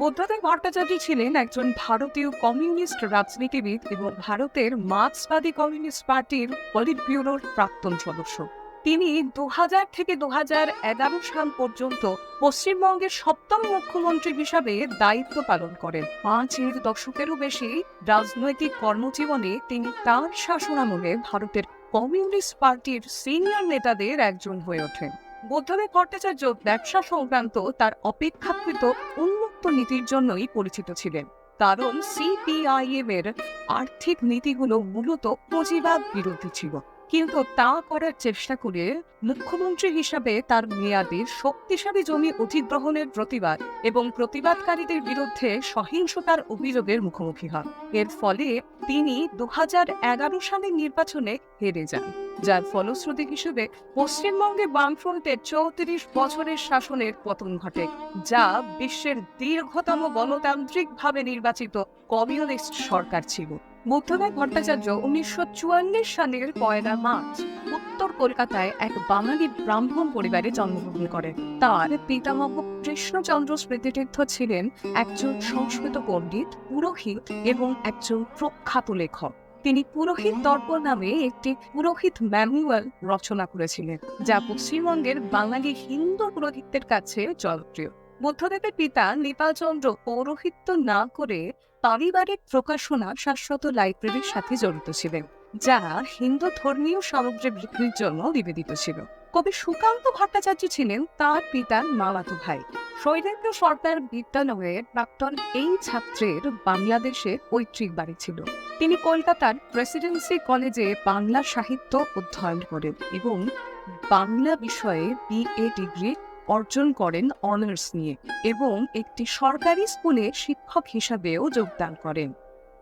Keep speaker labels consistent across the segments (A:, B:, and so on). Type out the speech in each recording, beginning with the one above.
A: বুদ্ধদেব ভট্টাচার্য ছিলেন একজন ভারতীয় কমিউনিস্ট রাজনীতিবিদ এবং ভারতের মার্ক্সবাদী কমিউনিস্ট পার্টির পলিট ব্যুরোর প্রাক্তন সদস্য। তিনি দু থেকে দু সাল পর্যন্ত পশ্চিমবঙ্গের সপ্তম মুখ্যমন্ত্রী হিসাবে দায়িত্ব পালন করেন। পাঁচের দশকেরও বেশি রাজনৈতিক কর্মজীবনে তিনি তাঁর শাসনামলে ভারতের কমিউনিস্ট পার্টির সিনিয়র নেতাদের একজন হয়ে ওঠেন। বুদ্ধদেব ভট্টাচার্য ব্যবসা সংক্রান্ত তার অপেক্ষাকৃত উন্মুক্ত নীতির জন্যই পরিচিত ছিলেন। কারণ সিপিআইএম এর আর্থিক নীতিগুলো মূলত পুঁজিবাদ বিরোধী ছিল। কিন্তু তা করার চেষ্টা করে মুখ্যমন্ত্রী হিসাবে তার মেয়াদে শক্তিশালী জমি অধিগ্রহণের প্রতিবাদ এবং প্রতিবাদকারীদের বিরুদ্ধে সহিংসতার অভিযোগের মুখোমুখি হন। এর ফলে তিনি দু হাজার এগারো সালের নির্বাচনে হেরে যান, যার ফলশ্রুতি হিসেবে পশ্চিমবঙ্গে বামফ্রন্টের চৌত্রিশ বছরের শাসনের পতন ঘটে, যা বিশ্বের দীর্ঘতম গণতান্ত্রিকভাবে নির্বাচিত কমিউনিস্ট সরকার ছিল। বুদ্ধদেব ভট্টাচার্য উনিশশো চুয়াল্লিশ সালের পয়লা মার্চ উত্তর কলকাতায় এক বাঙালি ব্রাহ্মণ পরিবারে জন্মগ্রহণ করেন। তার পিতামহ কৃষ্ণচন্দ্র স্মৃতিতীর্থ ছিলেন একজন সংস্কৃত পণ্ডিত, পুরোহিত এবং একজন প্রখ্যাত লেখক। তিনি পুরোহিত দর্পণ নামে একটি পুরোহিত ম্যানুয়াল রচনা করেছিলেন, যা পশ্চিমবঙ্গের বাঙালি হিন্দু পুরোহিতদের কাছে জনপ্রিয়। বুদ্ধদেবের পিতা নেপালচন্দ্র পৌরোহিত্য না করে পারিবারিক প্রকাশনা শাশ্বত লাইব্রেরির সাথে জড়িত ছিলেন, যা হিন্দু ধর্মীয় সামগ্রী বিক্রির জন্য নিবেদিত ছিল। কবি সুকান্ত ভট্টাচার্য ছিলেন তার পিতার মামাতো ভাই। শৈলেন্দ্র সরকার বিদ্যালয়ের প্রাক্তন এই ছাত্রের বাংলাদেশে পৈতৃক বাড়ি ছিল। তিনি কলকাতার প্রেসিডেন্সি কলেজে বাংলা সাহিত্য অধ্যয়ন করেন এবং বাংলা বিষয়ে বিএ ডিগ্রি অর্জন করেন অনার্স নিয়ে এবং একটি সরকারি স্কুলে শিক্ষক হিসাবেও যোগদান করেন।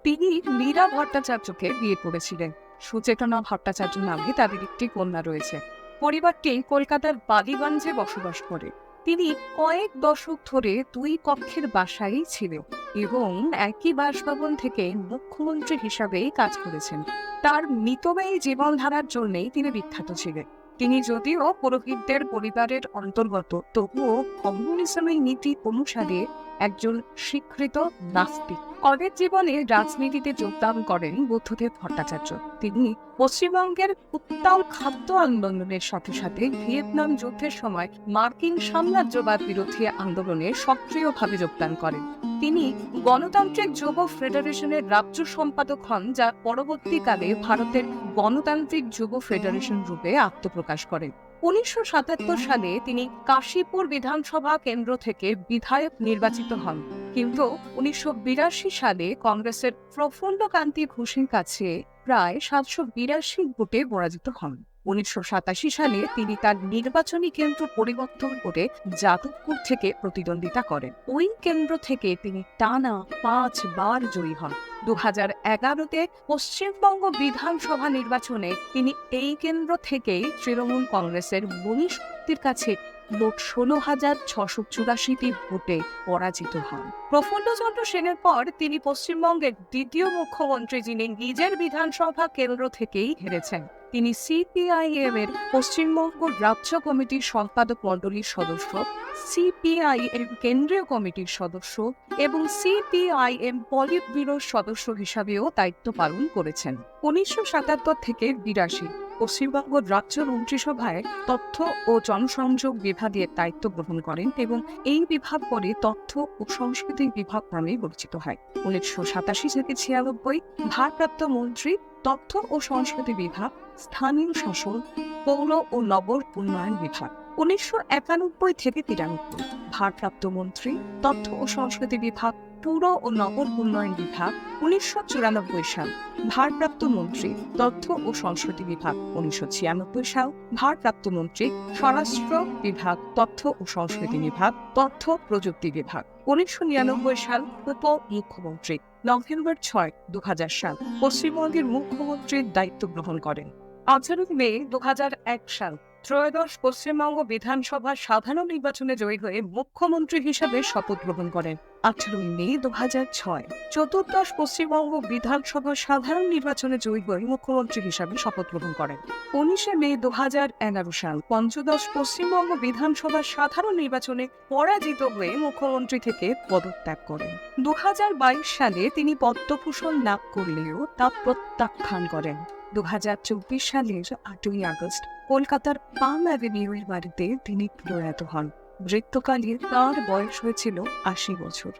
A: তিনি মীরা ভট্টাচার্যকে বিয়ে করেছিলেন। সুচেতনা ভট্টাচার্য নামে তাদের একটি কন্যা রয়েছে। পরিবারটি কলকাতার বালিগঞ্জে বসবাস করে। তিনি কয়েক দশক ধরে দুই কক্ষের বাসায় ছিলেন এবং একই বাসভবন থেকে মুখ্যমন্ত্রী হিসাবেই কাজ করেছেন। তার মিতব্যয়ী জীবনধারার জন্যই তিনি বিখ্যাত ছিলেন। তিনি যদিও পুরোহিতদের পরিবারের অন্তর্গত তবুও কমিউনিজমের নীতি অনুসারে একজন স্বীকৃত নাস্তিক। কলেজ জীবনে রাজনীতিতে যোগদান করেন বুদ্ধদেব ভট্টাচার্য। তিনি পশ্চিমবঙ্গের উত্তাল খাদ্য আন্দোলনের সাথে সাথে ভিয়েতনাম যুদ্ধের সময় মার্কিন সাম্রাজ্যবাদ বিরোধী আন্দোলনে সক্রিয়ভাবে যোগদান করেন। তিনি গণতান্ত্রিক যুব ফেডারেশনের রাজ্য সম্পাদক হন, যা পরবর্তীকালে ভারতের গণতান্ত্রিক যুব ফেডারেশন রূপে আত্মপ্রকাশ করেন। উনিশশো সাতাত্তর সালে তিনি কাশীপুর বিধানসভা কেন্দ্র থেকে বিধায়ক নির্বাচিত হন। কিন্তু উনিশশো বিরাশি সালে কংগ্রেসের প্রফুল্ল কান্তি ঘোষের কাছে প্রায় সাতশো বিরাশি ভোটে পরাজিত হন। উনিশশো সাতাশি সালে তিনি তার নির্বাচনী কেন্দ্র পরিবর্তন করে যাদবপুর থেকে প্রতিদ্বন্দ্বিতা করেন। ওই কেন্দ্র থেকে তিনি টানা পাঁচ বার জয়ী হন। দু হাজার এগারোতে পশ্চিমবঙ্গ বিধানসভা নির্বাচনে তিনি এই কেন্দ্র থেকেই তৃণমূল কংগ্রেসের মনীষ কাছে মোট ষোলো হাজার ছশো চুরাশিটি ভোটে পরাজিত হন। প্রফুল্লচন্দ্র সেনের পর তিনি পশ্চিমবঙ্গের দ্বিতীয় মুখ্যমন্ত্রী যিনি নিজের বিধানসভা কেন্দ্র থেকেই হেরেছেন। তিনি সিপিআইএম এর পশ্চিমবঙ্গ রাজ্য কমিটির সম্পাদক মণ্ডলীর সদস্য, সিপিআইএম কেন্দ্রীয় কমিটির সদস্য এবং সিপিআইএম পলিট ব্যুরোর সদস্য হিসাবেও দায়িত্ব পালন করেছেন। উনিশশো সাতাত্তর থেকে বিরাশি পশ্চিমবঙ্গ রাজ্য মন্ত্রিসভায় তথ্য ও জনসংযোগ বিভাগের দায়িত্ব গ্রহণ করেন এবং এই বিভাগ পরে তথ্য ও সংস্কৃতি বিভাগ নামে পরিচিত হয়। উনিশশো সাতাশি থেকে ছিয়ানব্বই ভারপ্রাপ্ত মন্ত্রী, তথ্য ও সংস্কৃতি বিভাগ, স্থানীয় শাসন, পৌর ও নগর উন্নয়ন বিভাগ। উনিশশো একানব্বই থেকে তিরানব্বই। ভারপ্রাপ্ত মন্ত্রী, তথ্য ও সংস্কৃতি বিভাগ, পুর ও নগর উন্নয়ন বিভাগ, উনিশশো চুরানব্বই সাল। ভারপ্রাপ্ত মন্ত্রী, তথ্য ও সংস্কৃতি বিভাগ, উনিশশো ছিয়ানব্বই সাল। ভারপ্রাপ্ত মন্ত্রী, স্বরাষ্ট্র বিভাগ, তথ্য ও সংস্কৃতি বিভাগ, তথ্য প্রযুক্তি বিভাগ, উনিশশো নিরানব্বই সাল। উপ মুখ্যমন্ত্রী, নভেম্বর ছয় দু সাল। পশ্চিমবঙ্গের মুখ্যমন্ত্রীর দায়িত্ব গ্রহণ করেন। আঠারোই মে দু হাজার এক সাল। ত্রয়োদশ পশ্চিমবঙ্গ বিধানসভা সাধারণ নির্বাচনে জয়ী হয়ে মুখ্যমন্ত্রী হিসাবে শপথ গ্রহণ করেন। আঠারোই মে দু হাজার ছয়, চতুর্দশ পশ্চিমবঙ্গ বিধানসভা সাধারণ নির্বাচনে জয়ী হয়ে মুখ্যমন্ত্রী হিসাবে শপথ গ্রহণ করেন। উনিশে মে দু হাজার এগারো সাল, পঞ্চদশ পশ্চিমবঙ্গ বিধানসভা সাধারণ নির্বাচনে পরাজিত হয়ে মুখ্যমন্ত্রী থেকে পদত্যাগ করেন। দু হাজার বাইশ সালে তিনি পদ্মভূষণ লাভ করলেও তা প্রত্যাখ্যান করেন। দু হাজার চব্বিশ সালের আটই আগস্ট কলকাতার পাম অ্যাভিনিউয়ের বাড়িতে তিনি প্রয়াত হন। মৃত্যুকালে তার বয়স হয়েছিল আশি বছর।